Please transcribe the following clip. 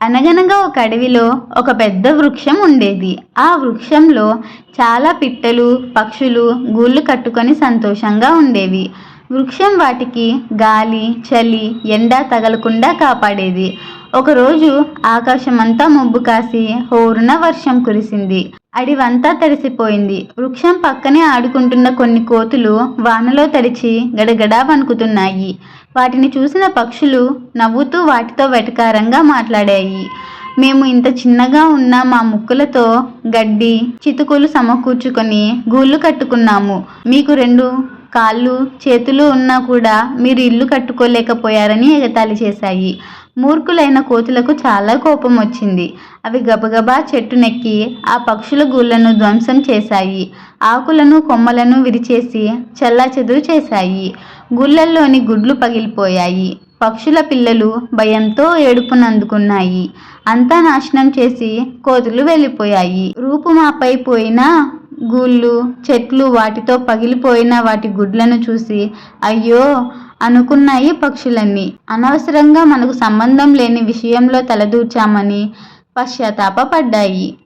అనగనగా ఒక అడవిలో ఒక పెద్ద వృక్షం ఉండేది. ఆ వృక్షంలో చాలా పిట్టలు పక్షులు గూళ్ళు కట్టుకొని సంతోషంగా ఉండేవి. వృక్షం వాటికి గాలి చలి ఎండ తగలకుండా కాపాడేది. ఒకరోజు ఆకాశమంతా మబ్బు కాసి హోరున వర్షం కురిసింది. అడివంతా తడిసిపోయింది. వృక్షం పక్కనే ఆడుకుంటున్న కొన్ని కోతులు వానలో తడిచి గడగడా వణుకుతున్నాయి. వాటిని చూసిన పక్షులు నవ్వుతూ వాటితో వెటకారంగా మాట్లాడాయి. మేము ఇంత చిన్నగా ఉన్న మా ముక్కులతో గడ్డి చితుకులు సమకూర్చుకొని గూళ్ళు కట్టుకున్నాము. మీకు రెండు కాళ్ళు చేతులు ఉన్నా కూడా మీరు ఇల్లు కట్టుకోలేకపోయారని ఎగతాళి చేశాయి. మూర్ఖులైన కోతులకు చాలా కోపం వచ్చింది. అవి గబగబా చెట్టునెక్కి ఆ పక్షుల గూళ్ళను ధ్వంసం చేశాయి. ఆకులను కొమ్మలను విరిచేసి చెల్లాచెదురు చేశాయి. గుళ్ళల్లోని గుడ్లు పగిలిపోయాయి. పక్షుల పిల్లలు భయంతో ఏడుపునందుకున్నాయి. అంతా నాశనం చేసి కోతులు వెళ్ళిపోయాయి. రూపుమాపై పోయిన గూళ్ళు చెట్లు వాటితో పగిలిపోయిన వాటి గుడ్లను చూసి అయ్యో అనుకున్నాయి పక్షులన్నీ. అనవసరంగా మనకు సంబంధం లేని విషయంలో తలదూర్చామని పశ్చాత్తాపపడ్డాయి.